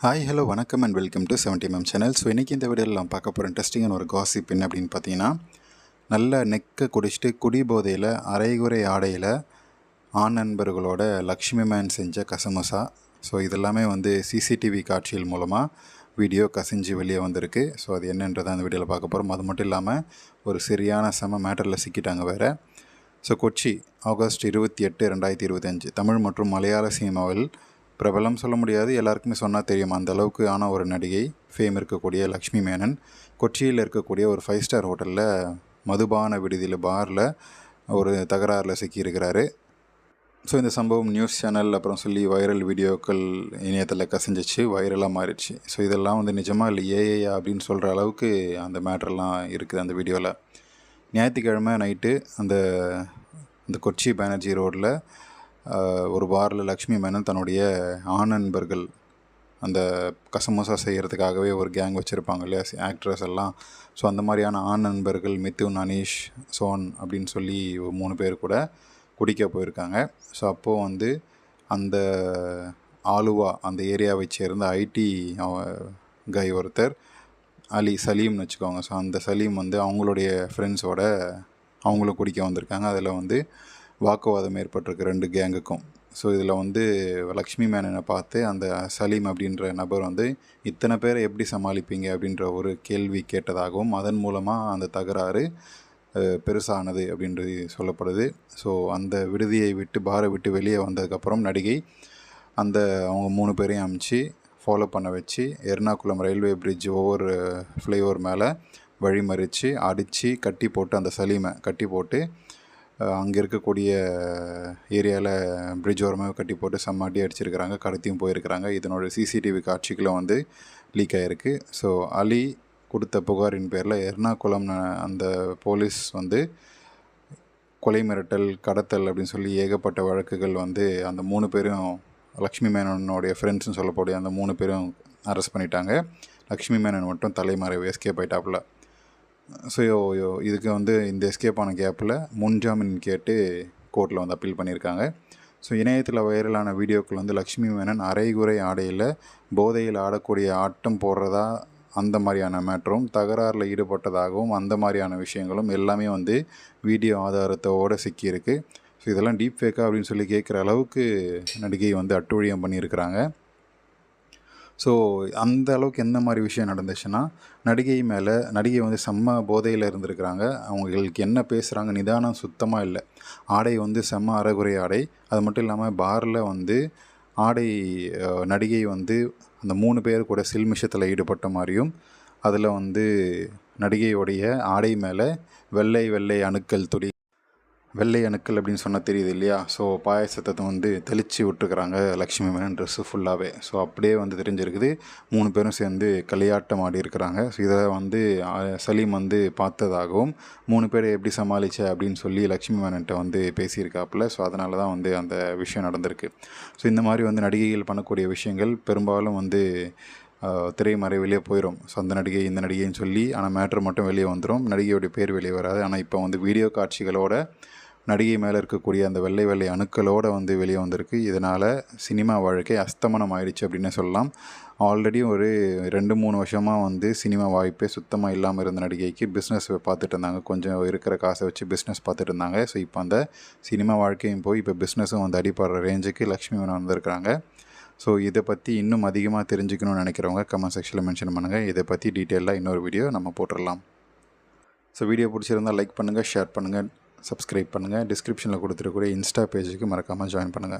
Hi hello வணக்கம் and welcome to seventy M channel so இன்றைக்கி இந்த வீடியோவில் நான் பார்க்க போகிற இன்ட்ரெஸ்டிங்கான ஒரு காசிப் என்ன அப்படின்னு பார்த்தீங்கன்னா நல்ல நெக்கை குடிச்சிட்டு குடி போதையில் அரைகுறை ஆடையில் ஆண் நண்பர்களோட லக்ஷ்மி மேன் செஞ்ச கசமுசா. ஸோ இதெல்லாமே வந்து சிசிடிவி காட்சிகள் மூலமாக வீடியோ கசிஞ்சு வெளியே வந்திருக்கு. ஸோ அது என்னன்றதை அந்த வீடியோவில் பார்க்க போகிறோம் அது மட்டும் இல்லாமல் ஒரு சரியான செம மேட்டரில் சிக்கிட்டாங்க வேறு. ஸோ கொச்சி ஆகஸ்ட் இருபத்தி எட்டு ரெண்டாயிரத்தி இருபத்தஞ்சு தமிழ் மற்றும் மலையாள சினிமாவில் பிரபலம் சொல்ல முடியாது. எல்லாருக்குமே சொன்னால் தெரியும். அந்த அளவுக்கு ஆன ஒரு நடிகை ஃபேம் இருக்கக்கூடிய லக்ஷ்மி மேனன். கொச்சியில் இருக்கக்கூடிய ஒரு ஃபைவ் ஸ்டார் ஹோட்டலில் மதுபான விடுதியில் பாரில் ஒரு தகராறில் சிக்கியிருக்கிறாரு. ஸோ இந்த சம்பவம் நியூஸ் சேனல் அப்புறம் சொல்லி வைரல் வீடியோக்கள் இணையத்தில் கசிஞ்சிச்சு வைரலாக மாறிடுச்சு. ஸோ இதெல்லாம் வந்து நிஜமாக இல்லை ஏஏயா அப்படின்னு சொல்கிற அளவுக்கு அந்த மேட்ரெல்லாம் இருக்குது அந்த வீடியோவில் ஞாயிற்றுக்கிழமை நைட்டு அந்த இந்த கொச்சி பேனர்ஜி ரோட்டில் ஒரு பாரில் லக்ஷ்மி மேனன் தன்னுடைய ஆண் நண்பர்கள் அந்த கசமோசா செய்கிறதுக்காகவே ஒரு கேங் வச்சுருப்பாங்க இல்லையா? ஆக்ட்ரஸ் எல்லாம். ஸோ அந்த மாதிரியான ஆண் நண்பர்கள் மித்துன் அனீஷ் சோன் அப்படின்னு சொல்லி ஒரு மூணு பேர் கூட குடிக்க போயிருக்காங்க. ஸோ அப்போது வந்து அந்த ஆலுவா அந்த ஏரியாவை சேர்ந்த ஐடி கை ஒருத்தர் அலி சலீம்னு வச்சுக்கோங்க. ஸோ அந்த சலீம் வந்து அவங்களுடைய ஃப்ரெண்ட்ஸோட அவங்களும் குடிக்க வந்திருக்காங்க. அதில் வந்து வாக்குவாதம் ஏற்பட்டிருக்கு ரெண்டு கேங்குக்கும். ஸோ இதில் வந்து லக்ஷ்மி மேனனை பார்த்து அந்த சலீம் அப்படின்ற நபர் வந்து இத்தனை பேரை எப்படி சமாளிப்பீங்க அப்படின்ற ஒரு கேள்வி கேட்டதாகவும் அதன் மூலமாக அந்த தகராறு பெருசானது அப்படின்றது சொல்லப்படுது. ஸோ அந்த விடுதியை விட்டு பாரை விட்டு வெளியே வந்ததுக்கப்புறம் நடிகை அந்த அவங்க மூணு பேரையும் அமுச்சு ஃபாலோ பண்ண வச்சு எர்ணாகுளம் ரயில்வே பிரிட்ஜ் ஒவ்வொரு ஃப்ளைஓவர் மேலே வழிமறித்து அடித்து கட்டி போட்டு அந்த சலீமை கட்டி போட்டு அங்கே இருக்கக்கூடிய ஏரியாவில் பிரிட்ஜ் ஓரமாக கட்டி போட்டு செம்மாட்டி அடிச்சிருக்கிறாங்க. கடத்தியும் போயிருக்கிறாங்க. இதனோட சிசிடிவி காட்சிகளும் வந்து லீக் ஆகிருக்கு ஸோ அலி கொடுத்த புகாரின் பேரில் எர்ணாகுளம் அந்த போலீஸ் வந்து கொலை மிரட்டல் கடத்தல் அப்படின்னு சொல்லி ஏகப்பட்ட வழக்குகள் வந்து அந்த மூணு பேரும் லக்ஷ்மி மேனனுடைய ஃப்ரெண்ட்ஸ்னு சொல்லக்கூடிய அந்த மூணு பேரும் அரெஸ்ட் பண்ணிட்டாங்க. லக்ஷ்மி மேனன் மட்டும் தலைமறைவு எஸ்கேப் ஆயிட்டாப்புல. ஸோ இதுக்கு வந்து இந்த எஸ்கேப் ஆன கேப்பில் முன்ஜாமீன் கேட்டு கோர்ட்டில் வந்து அப்பீல் பண்ணியிருக்காங்க ஸோ இணையத்தில் வைரலான வீடியோக்கள் வந்து லக்ஷ்மி மேனன் அரைகுறை ஆடையில் போதையில் ஆடக்கூடிய ஆட்டம் போடுறதா அந்த மாதிரியான மேட்டரும் தகராறில் ஈடுபட்டதாகவும் அந்த மாதிரியான விஷயங்களும் எல்லாமே வந்து வீடியோ ஆதாரத்தோடு சிக்கியிருக்கு. ஸோ இதெல்லாம் டீப் ஃபேக்கா அப்படின்னு சொல்லி கேட்குற அளவுக்கு நடிகை வந்து அட்டுழியம் பண்ணியிருக்கிறாங்க. ஸோ அந்த அளவுக்கு எந்த மாதிரி விஷயம் நடந்துச்சுன்னா நடிகை மேலே நடிகை வந்து செம்ம போதையில் இருந்திருக்கிறாங்க. அவங்களுக்கு என்ன பேசுகிறாங்க நிதானம் சுத்தமாக இல்லை. ஆடை வந்து செம்ம அறகுறை ஆடை. அது மட்டும் இல்லாமல் பாரில் வந்து ஆடை நடிகை வந்து அந்த மூணு பேர் கூட சில்மிஷத்தில் ஈடுபட்ட மாதிரியும் அதில் வந்து நடிகையோடைய ஆடை மேலே வெள்ளை வெள்ளை அணுக்கள் துடி வெள்ளை அணுக்கள் அப்படின்னு சொன்னால் தெரியுது இல்லையா? ஸோ பாயசத்தை வந்து தெளித்து விட்டுருக்குறாங்க லக்ஷ்மி மேனன் ட்ரெஸ்ஸு ஃபுல்லாகவே ஸோ அப்படியே வந்து தெரிஞ்சிருக்குது. மூணு பேரும் சேர்ந்து களியாட்டம் ஆடி இருக்கிறாங்க. ஸோ இதை வந்து சலீம் வந்து பார்த்ததாகவும் மூணு பேரை எப்படி சமாளித்த அப்படின்னு சொல்லி லக்ஷ்மி மேனன்ட்ட வந்து பேசியிருக்காப்புல. ஸோ அதனால தான் வந்து அந்த விஷயம் நடந்திருக்கு. ஸோ இந்த மாதிரி வந்து நடிகைகள் பண்ணக்கூடிய விஷயங்கள் பெரும்பாலும் வந்து திரைமறைவிலே போயிடும் ஸோ அந்த நடிகை இந்த நடிகைன்னு சொல்லி ஆனால் மேட்ரு மட்டும் வெளியே வந்துடும் நடிகையோடைய பேர் வெளியே வராது. ஆனால் இப்போ வந்து வீடியோ காட்சிகளோட நடிகை மேலே இருக்கக்கூடிய அந்த வெள்ளை வெள்ளை அணுக்களோடு வந்து வெளியே வந்திருக்கு. இதனால் சினிமா வாழ்க்கை அஸ்தமனம் ஆயிடுச்சு அப்படின்னு சொல்லலாம். ஆல்ரெடி ஒரு ரெண்டு மூணு வருஷமாக வந்து சினிமா வாய்ப்பே சுத்தமாக இல்லாமல் இருந்த நடிகைக்கு பிஸ்னஸ் பார்த்துட்டு இருந்தாங்க. கொஞ்சம் இருக்கிற காசை வச்சு பிஸ்னஸ் பார்த்துட்டு இருந்தாங்க. ஸோ இப்போ அந்த சினிமா வாழ்க்கையும் போய் இப்போ பிஸ்னஸும் வந்து அடிப்படுற ரேஞ்சுக்கு லக்ஷ்மி வந்திருக்கிறாங்க. ஸோ இதை பற்றி இன்னும் அதிகமாக தெரிஞ்சுக்கணும்னு நினைக்கிறவங்க கமெண்ட் செக்ஷனில் மென்ஷன் பண்ணுங்கள் இதை பற்றி டீட்டெயிலாக இன்னொரு வீடியோ நம்ம போட்டுடலாம். ஸோ வீடியோ பிடிச்சிருந்தால் லைக் பண்ணுங்கள் ஷேர் பண்ணுங்கள் சப்ஸ்கிரைப் பண்ணுங்கள் டிஸ்கிரிப்ஷனில் கொடுத்துருக்கூடிய இன்ஸ்டா பேஜுக்கு மறக்காமல் ஜாயின் பண்ணுங்கள்